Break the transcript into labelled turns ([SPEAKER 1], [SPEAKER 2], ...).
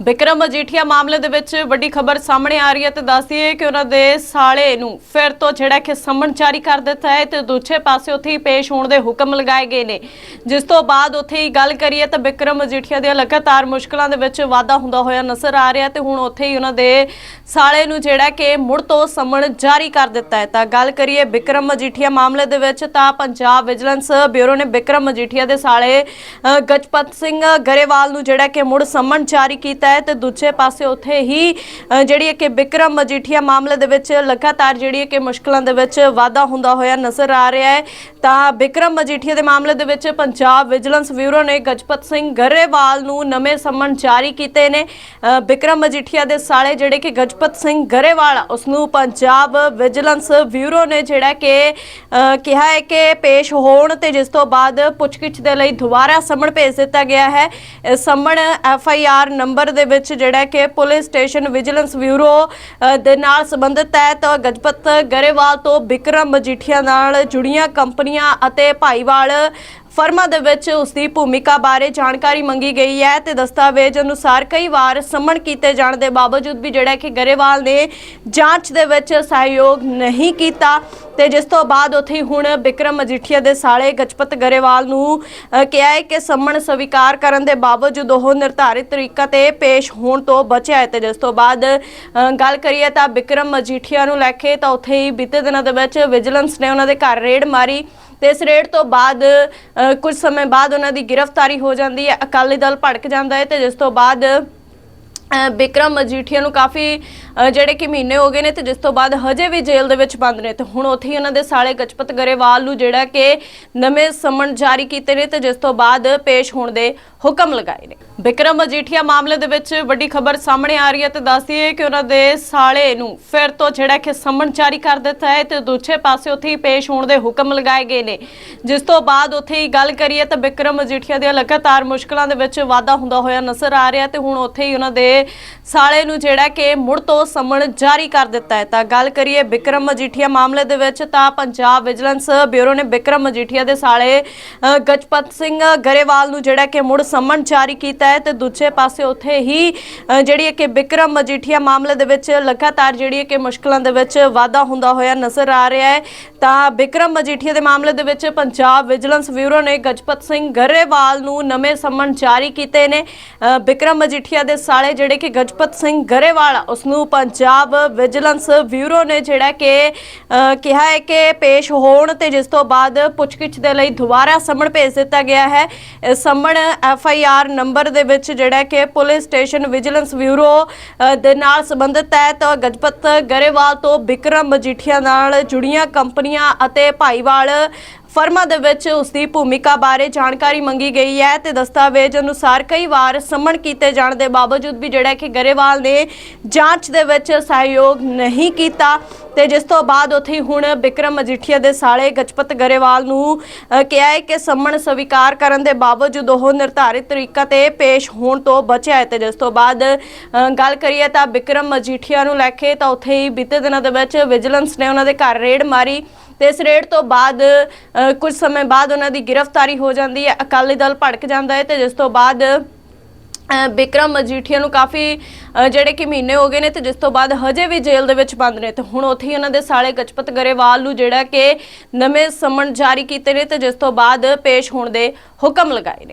[SPEAKER 1] ਬਿਕਰਮ ਮਜੀਠੀਆ ਮਾਮਲੇ ਦੇ ਵਿੱਚ ਵੱਡੀ ਖਬਰ ਸਾਹਮਣੇ ਆ ਰਹੀ ਹੈ ਤੇ ਦੱਸਦੀ ਹੈ ਕਿ ਉਹਨਾਂ ਦੇ ਸਾਲੇ ਨੂੰ ਫਿਰ ਤੋਂ ਜਿਹੜਾ ਕਿ ਸੰਮਨ ਜਾਰੀ ਕਰ ਦਿੱਤਾ ਹੈ ਤੇ ਦੂਜੇ ਪਾਸੇ ਉੱਥੇ ਹੀ ਪੇਸ਼ ਹੋਣ ਦੇ ਹੁਕਮ ਲਗਾਏ ਗਏ ਨੇ। ਜਿਸ ਤੋਂ ਬਾਅਦ ਉੱਥੇ ਹੀ ਗੱਲ ਕਰੀਏ ਤਾਂ ਬਿਕਰਮ ਮਜੀਠੀਆ ਦੀਆਂ ਲਗਾਤਾਰ ਮੁਸ਼ਕਲਾਂ ਦੇ ਵਿੱਚ ਵਾਧਾ ਹੁੰਦਾ ਹੋਇਆ ਨਜ਼ਰ ਆ ਰਿਹਾ ਤੇ ਹੁਣ ਉੱਥੇ ਹੀ ਉਹਨਾਂ ਦੇ ਸਾਲੇ ਨੂੰ ਜਿਹੜਾ ਕਿ ਮੁੜ ਤੋਂ ਸੰਮਨ ਜਾਰੀ ਕਰ ਦਿੱਤਾ ਹੈ। ਤਾਂ ਗੱਲ ਕਰੀਏ ਬਿਕਰਮ ਮਜੀਠੀਆ ਮਾਮਲੇ ਦੇ ਵਿੱਚ ਤਾਂ ਪੰਜਾਬ ਵਿਜੀਲੈਂਸ ਬਿਊਰੋ ਨੇ ਬਿਕਰਮ ਮਜੀਠੀਆ ਦੇ ਸਾਲੇ ਗਜਪਤ ਸਿੰਘ ਗਰੇਵਾਲ ਨੂੰ ਜਿਹੜਾ ਕਿ ਮੁੜ ਸੰਮਨ ਜਾਰੀ ਕੀਤਾ ਹੈ ਤੇ ਦੂਜੇ ਪਾਸੇ ਉੱਥੇ ਹੀ ਜਿਹੜੀ ਹੈ ਕਿ ਵਿਕਰਮ ਮਜੀਠੀਆ ਮਾਮਲੇ ਦੇ ਵਿੱਚ ਲਗਾਤਾਰ ਜਿਹੜੀ ਹੈ ਕਿ ਮੁਸ਼ਕਲਾਂ ਦੇ ਵਿੱਚ ਵਾਧਾ ਹੁੰਦਾ ਹੋਇਆ ਨਜ਼ਰ ਆ ਰਿਹਾ ਹੈ। ਤਾਂ ਵਿਕਰਮ ਮਜੀਠੀਆ ਦੇ ਮਾਮਲੇ ਦੇ ਵਿੱਚ ਪੰਜਾਬ ਵਿਜੀਲੈਂਸ ਬਿਊਰੋ ਨੇ ਗਜਪਤ ਸਿੰਘ ਗਰੇਵਾਲ ਨੂੰ ਨਵੇਂ ਸੰਮਨ ਜਾਰੀ ਕੀਤੇ ਨੇ। ਵਿਕਰਮ ਮਜੀਠੀਆ ਦੇ ਸਾਲੇ ਜਿਹੜੇ ਕਿ ਗਜਪਤ ਸਿੰਘ ਗਰੇਵਾਲ ਆ, ਉਸ ਨੂੰ ਪੰਜਾਬ ਵਿਜੀਲੈਂਸ ਬਿਊਰੋ ਨੇ ਜਿਹੜਾ ਕਿ ਕਿਹਾ ਹੈ ਕਿ ਪੇਸ਼ ਹੋਣ ਤੇ ਜਿਸ ਤੋਂ ਬਾਅਦ ਪੁੱਛਗਿੱਛ ਦੇ ਲਈ ਦੁਬਾਰਾ ਸੰਮਨ ਭੇਜ ਦਿੱਤਾ ਗਿਆ ਹੈ। ਇਹ ਐਫ ਆਈ ਆਰ ਨੰਬਰ ਦੇ ਵਿੱਚ ਜਿਹੜਾ ਕਿ ਪੁਲਿਸ ਸਟੇਸ਼ਨ ਵਿਜੀਲੈਂਸ ਬਿਊਰੋ ਅ, ਦੇ ਨਾਲ ਸੰਬੰਧਿਤ ਹੈ ਤਾਂ ਗਜਪਤ ਗਰੇਵਾਲ ਤੋਂ ਬਿਕਰਮ ਮਜੀਠੀਆ ਨਾਲ ਜੁੜੀਆਂ ਕੰਪਨੀਆਂ ਅਤੇ ਭਾਈਵਾਲ ਫਰਮਾਂ ਦੇ ਵਿੱਚ ਉਸ ਦੀ ਭੂਮਿਕਾ ਬਾਰੇ ਜਾਣਕਾਰੀ ਮੰਗੀ ਗਈ ਹੈ ਤੇ ਦਸਤਾਵੇਜ਼ ਅਨੁਸਾਰ ਕਈ ਵਾਰ ਸੰਮਣ ਕੀਤੇ ਜਾਣ ਦੇ ਬਾਵਜੂਦ ਵੀ ਜਿਹੜਾ ਕਿ ਗਰੇਵਾਲ ਨੇ ਜਾਂਚ ਦੇ ਵਿੱਚ ਸਹਿਯੋਗ ਨਹੀਂ ਕੀਤਾ ਤੇ ਜਿਸ ਤੋਂ ਬਾਅਦ ਉੱਥੇ ਹੀ ਹੁਣ ਬਿਕਰਮ ਮਜੀਠੀਆ ਦੇ ਸਾਲੇ ਗਜਪਤ ਗਰੇਵਾਲ ਨੂੰ ਕਿਹਾ ਹੈ ਕਿ ਸੰਮਣ ਸਵੀਕਾਰ ਕਰਨ ਦੇ ਬਾਵਜੂਦ ਉਹ ਨਿਰਧਾਰਿਤ ਤਰੀਕਾ ਤੇ ਪੇਸ਼ ਹੋਣ ਤੋਂ ਬਚਿਆ ਹੈ ਤੇ ਜਿਸ ਤੋਂ ਬਾਅਦ ਗੱਲ ਕਰੀਏ ਤਾਂ ਬਿਕਰਮ ਮਜੀਠੀਆ ਨੂੰ ਲੈ ਕੇ ਤਾਂ ਉੱਥੇ ਹੀ ਬੀਤੇ ਦਿਨਾਂ ਦੇ ਵਿੱਚ ਵਿਜੀਲੈਂਸ ਨੇ ਉਹਨਾਂ ਦੇ ਘਰ ਰੇਡ ਮਾਰੀ ਤੇ ਇਸ ਰੇਡ ਤੋਂ ਬਾਅਦ ਅ, ਕੁਝ ਸਮੇਂ ਬਾਅਦ ਉਹਨਾਂ ਦੀ ਗ੍ਰਿਫਤਾਰੀ ਹੋ ਜਾਂਦੀ ਹੈ ਅਕਾਲੀ ਦਲ ਭੜਕ ਜਾਂਦਾ ਹੈ ਤੇ ਜਿਸ ਤੋਂ ਬਾਅਦ ਅ, ਵਿਕਰਮ ਮਜੀਠੀਆ ਨੂੰ ਕਾਫੀ ਜਿਹੜੇ ਕਿ ਮਹੀਨੇ ਹੋ ਗਏ ਨੇ ਤੇ ਜਿਸ ਤੋਂ ਬਾਅਦ ਹਜੇ ਵੀ ਜੇਲ੍ਹ ਦੇ ਵਿੱਚ ਬੰਦ ਨੇ ਤੇ ਹੁਣ ਉੱਥੇ ਹੀ ਉਹਨਾਂ ਦੇ ਸਾਲੇ ਗਜਪਤ ਗਰੇਵਾਲ ਨੂੰ ਜਿਹੜਾ ਕਿ ਨਵੇਂ ਸਮਨ ਜਾਰੀ ਕੀਤੇ ਨੇ ਤੇ ਜਿਸ ਤੋਂ ਬਾਅਦ ਪੇਸ਼ ਹੋਣ ਦੇ ਹੁਕਮ ਲਗਾਏ ਨੇ। ਵਿਕਰਮ ਮਜੀਠੀਆ ਮਾਮਲੇ ਦੇ ਵਿੱਚ ਵੱਡੀ ਖਬਰ ਸਾਹਮਣੇ ਆ ਰਹੀ ਹੈ ਤੇ ਦੱਸਦੀ ਹੈ ਕਿ ਉਹਨਾਂ ਦੇ ਸਾਲੇ ਨੂੰ ਫਿਰ ਤੋਂ ਜਿਹੜਾ ਕਿ ਸਮਨ ਜਾਰੀ ਕਰ ਦਿੱਤਾ ਹੈ ਤੇ ਦੂਜੇ ਪਾਸੇ ਉੱਥੇ ਹੀ ਪੇਸ਼ ਹੋਣ ਦੇ ਹੁਕਮ ਲਗਾਏ ਗਏ ਨੇ। ਜਿਸ ਤੋਂ ਬਾਅਦ ਉੱਥੇ ਹੀ ਗੱਲ ਕਰੀਏ ਤਾਂ ਵਿਕਰਮ ਅਜੀਠੀਆ ਦੀਆਂ ਲਗਾਤਾਰ ਮੁਸ਼ਕਲਾਂ ਦੇ ਵਿੱਚ ਵਾਧਾ ਹੁੰਦਾ ਹੋਇਆ ਨਜ਼ਰ ਆ ਰਿਹਾ ਤੇ ਹੁਣ ਉੱਥੇ ਹੀ ਉਹਨਾਂ ਦੇ ਸਾਲੇ ਨੂੰ ਜਿਹੜਾ ਕਿ ਮੁੜ ਤੋਂ ਸਮਨ ਜਾਰੀ ਕਰ ਦਿੱਤਾ ਹੈ। ਤਾਂ ਗੱਲ ਕਰੀਏ ਵਿਕਰਮ ਮਜੀਠੀਆ ਮਾਮਲੇ ਦੇ ਵਿੱਚ ਤਾਂ ਪੰਜਾਬ ਵਿਜੀਲੈਂਸ ਬਿਊਰੋ ਨੇ ਵਿਕਰਮ ਮਜੀਠੀਆ ਦੇ ਸਾਲੇ ਅ, ਗਜਪਤ ਸਿੰਘ ਗਰੇਵਾਲ ਨੂੰ ਜਿਹੜਾ ਕਿ ਮੁੜ ਸਮਣ ਜਾਰੀ ਕੀਤਾ ਹੈ ਤੇ ਦੂਜੇ ਪਾਸੇ ਉੱਥੇ ਹੀ ਜਿਹੜੀ ਹੈ ਕਿ ਵਿਕਰਮ ਮਜੀਠੀਆ ਮਾਮਲੇ ਦੇ ਵਿੱਚ ਲਗਾਤਾਰ ਜਿਹੜੀ ਹੈ ਕਿ ਮੁਸ਼ਕਲਾਂ ਦੇ ਵਿੱਚ ਵਾਧਾ ਹੁੰਦਾ ਹੋਇਆ ਨਜ਼ਰ ਆ ਰਿਹਾ ਹੈ। ਤਾਂ ਬਿਕਰਮ ਮਜੀਠੀਆ ਦੇ ਮਾਮਲੇ ਦੇ ਵਿੱਚ ਪੰਜਾਬ ਵਿਜੀਲੈਂਸ ਬਿਊਰੋ ਨੇ ਗਜਪਤ ਸਿੰਘ ਗਰੇਵਾਲ ਨੂੰ ਨਵੇਂ ਸੰਮਨ ਜਾਰੀ ਕੀਤੇ ਨੇ। ਬਿਕਰਮ ਮਜੀਠੀਆ ਦੇ ਸਾਲੇ ਜਿਹੜੇ ਕਿ ਗਜਪਤ ਸਿੰਘ ਗਰੇਵਾਲ ਆ, ਉਸ ਨੂੰ ਪੰਜਾਬ ਵਿਜੀਲੈਂਸ ਬਿਊਰੋ ਨੇ ਜਿਹੜਾ ਕਿ ਕਿਹਾ ਹੈ ਕਿ ਪੇਸ਼ ਹੋਣ ਤੇ ਜਿਸ ਤੋਂ ਬਾਅਦ ਪੁੱਛਗਿੱਛ ਦੇ ਲਈ ਦੁਬਾਰਾ ਸੰਮਨ ਭੇਜ ਦਿੱਤਾ ਗਿਆ ਹੈ। ਇਹ summon F I R number ਦੇ ਵਿੱਚ ਜਿਹੜਾ ਕਿ ਪੁਲਿਸ ਸਟੇਸ਼ਨ ਵਿਜੀਲੈਂਸ ਬਿਊਰੋ ਦੇ ਨਾਲ ਸੰਬੰਧਿਤ ਹੈ ਤਾਂ ਗਜਪਤ ਗਰੇਵਾਲ ਤੋਂ ਬਿਕਰਮ ਮਜੀਠੀਆ ਨਾਲ ਜੁੜੀਆਂ ਕੰਪਨੀ ਕੰਪਨੀਆਂ ਅਤੇ ਭਾਈਵਾਲ ਫਰਮਾਂ ਦੇ ਵਿੱਚ ਉਸ ਦੀ ਭੂਮਿਕਾ ਬਾਰੇ ਜਾਣਕਾਰੀ ਮੰਗੀ ਗਈ ਹੈ ਤੇ ਦਸਤਾਵੇਜ਼ ਅਨੁਸਾਰ ਕਈ ਵਾਰ ਸੰਮਣ ਕੀਤੇ ਜਾਣ ਦੇ ਬਾਵਜੂਦ ਵੀ ਜਿਹੜਾ ਕਿ ਗਰੇਵਾਲ ਨੇ ਜਾਂਚ ਦੇ ਵਿੱਚ ਸਹਿਯੋਗ ਨਹੀਂ ਕੀਤਾ ਤੇ ਜਿਸ ਤੋਂ ਬਾਅਦ ਉੱਥੇ ਹੀ ਹੁਣ ਵਿਕਰਮ ਮਜੀਠੀਆ ਦੇ ਸਾਲੇ ਗਜਪਤ ਗਰੇਵਾਲ ਨੂੰ ਕਿਹਾ ਹੈ ਕਿ ਸੰਮਣ ਸਵੀਕਾਰ ਕਰਨ ਦੇ ਬਾਵਜੂਦ ਉਹ ਨਿਰਧਾਰਿਤ ਤਰੀਕਾ ਤੇ ਪੇਸ਼ ਹੋਣ ਤੋਂ ਬਚਿਆ ਹੈ ਤੇ ਜਿਸ ਤੋਂ ਬਾਅਦ ਗੱਲ ਕਰੀਏ ਤਾਂ ਵਿਕਰਮ ਮਜੀਠੀਆ ਨੂੰ ਲੈ ਕੇ ਤਾਂ ਉੱਥੇ ਹੀ ਬੀਤੇ ਦਿਨਾਂ ਦੇ ਵਿੱਚ ਵਿਜੀਲੈਂਸ ਨੇ ਉਹਨਾਂ ਦੇ ਘਰ ਰੇਡ ਮਾਰੀ। ਤੇ ਇਸ ਰੇਡ ਤੋਂ ਬਾਅਦ ਕੁਝ ਸਮੇਂ ਬਾਅਦ ਉਹਨਾਂ ਦੀ ਗ੍ਰਿਫਤਾਰੀ ਹੋ ਜਾਂਦੀ ਹੈ, ਅਕਾਲੀ ਦਲ ਭੜਕ ਜਾਂਦਾ ਹੈ ਤੇ ਜਿਸ ਤੋਂ ਬਾਅਦ ਬਿਕਰਮ ਮਜੀਠੀਆ ਨੂੰ ਕਾਫੀ ਜਿਹੜੇ ਕਿ ਮਹੀਨੇ ਹੋ ਗਏ ਨੇ ਤੇ ਜਿਸ ਤੋਂ ਬਾਅਦ ਹਜੇ ਵੀ ਜੇਲ੍ਹ ਦੇ ਵਿੱਚ ਬੰਦ ਨੇ ਤੇ ਹੁਣ ਉੱਥੇ ਹੀ ਉਹਨਾਂ ਦੇ ਸਾਲੇ ਗਜਪਤ ਗਰੇਵਾਲ ਨੂੰ ਜਿਹੜਾ ਕਿ ਨਵੇਂ ਸਮਨ ਜਾਰੀ ਕੀਤੇ ਨੇ ਤੇ ਜਿਸ ਤੋਂ ਬਾਅਦ ਪੇਸ਼ ਹੋਣ ਦੇ ਹੁਕਮ ਲਗਾਏ ਨੇ।